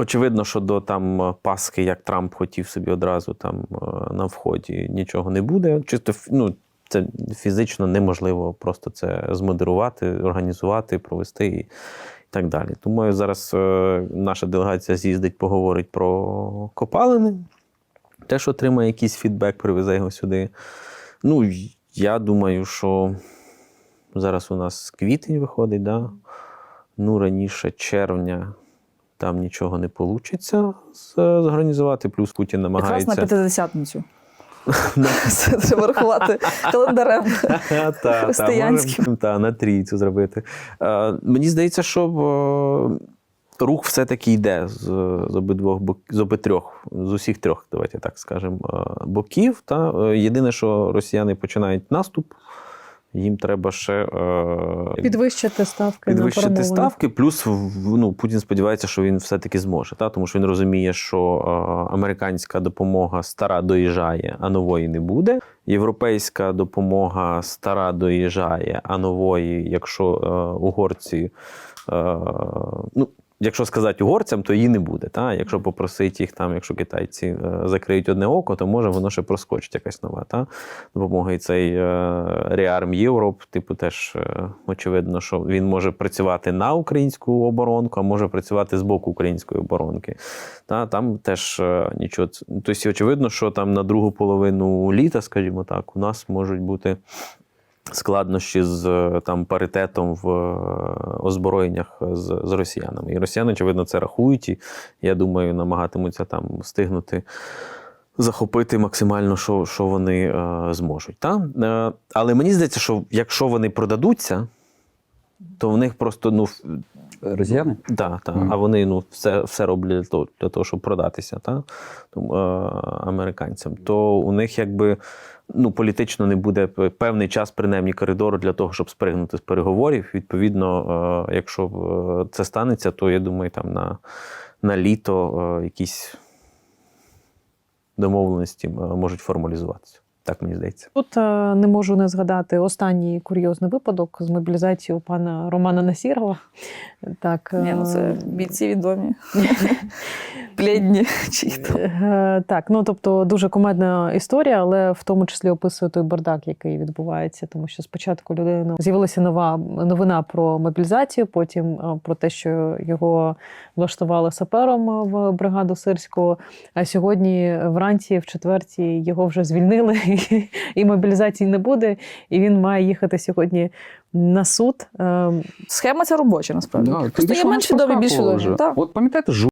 Очевидно, що до там Пасхи, як Трамп хотів собі одразу там е, на вході, нічого не буде. Чисто ну, це фізично неможливо просто це змодерувати, організувати, провести і так далі. Тому зараз е, наша делегація з'їздить, поговорить про копалини. Теж отримає якийсь фідбек, привезе його сюди. Ну, я думаю, що зараз у нас квітень виходить, да? ну раніше червня там нічого не вийде зорганізувати, плюс Путін Якраз на намагається. п'ятидесятницю. Це треба рахувати календарем. Християнським. Та, на трійцю зробити. Е, мені здається, що е, рух все-таки йде з, з обидвох з обитрьох, з усіх трьох, давайте так скажемо, е, боків. Та. Єдине, що росіяни починають наступ, їм треба ще е, Підвищити ставки підвищити перемовини. ставки. Плюс ну, Путін сподівається, що він все-таки зможе, та? тому що він розуміє, що е, американська допомога стара доїжджає, а нової не буде. Європейська допомога стара доїжджає, а нової, якщо е, угорці. Е, ну, Якщо сказати угорцям, то її не буде. Та? Якщо попросити їх там, якщо китайці е, закриють одне око, то може воно ще проскочить якась нова та? допомога. І цей Rearm Europe, типу, теж е, очевидно, що він може працювати на українську оборонку, а може працювати з боку української оборонки. Та? Там теж е, нічого. Тобто, очевидно, що там на другу половину літа, скажімо так, у нас можуть бути складнощі з е, там паритетом в е, озброєннях з, з росіянами. І росіяни, очевидно, це рахують, і я думаю, намагатимуться там встигнути. Захопити максимально, що, що вони е, зможуть. Та? Е, але мені здається, що якщо вони продадуться, то в них просто ну, Росіяни? Да, та. Мгм. А вони ну, все, все роблять для того, для того, щоб продатися та? Тому, е, американцям. То у них якби ну, політично не буде певний час, принаймні, коридору для того, щоб спригнути з переговорів. Відповідно, е, якщо е, це станеться, то я думаю, там на, на літо е, якісь домовленості можуть формалізуватися. Так мені здається. Тут е, не можу не згадати останній курйозний випадок з мобілізацією пана Романа Насірова. Так, Ні, ну це е, бійці відомі. Плідні. Чи. Е, Так, ну тобто дуже кумедна історія, але в тому числі описує той бардак, який відбувається. Тому що спочатку людина з'явилася нова новина про мобілізацію, потім про те, що його влаштували сапером в бригаду сирську. А сьогодні вранці, в четвертій, його вже звільнили, і, мобілізації не буде. І він має їхати сьогодні на суд. Е, Схема ця робоча, насправді. Да, Просто є менш відомі, більш відомі. От пам'ятаєте,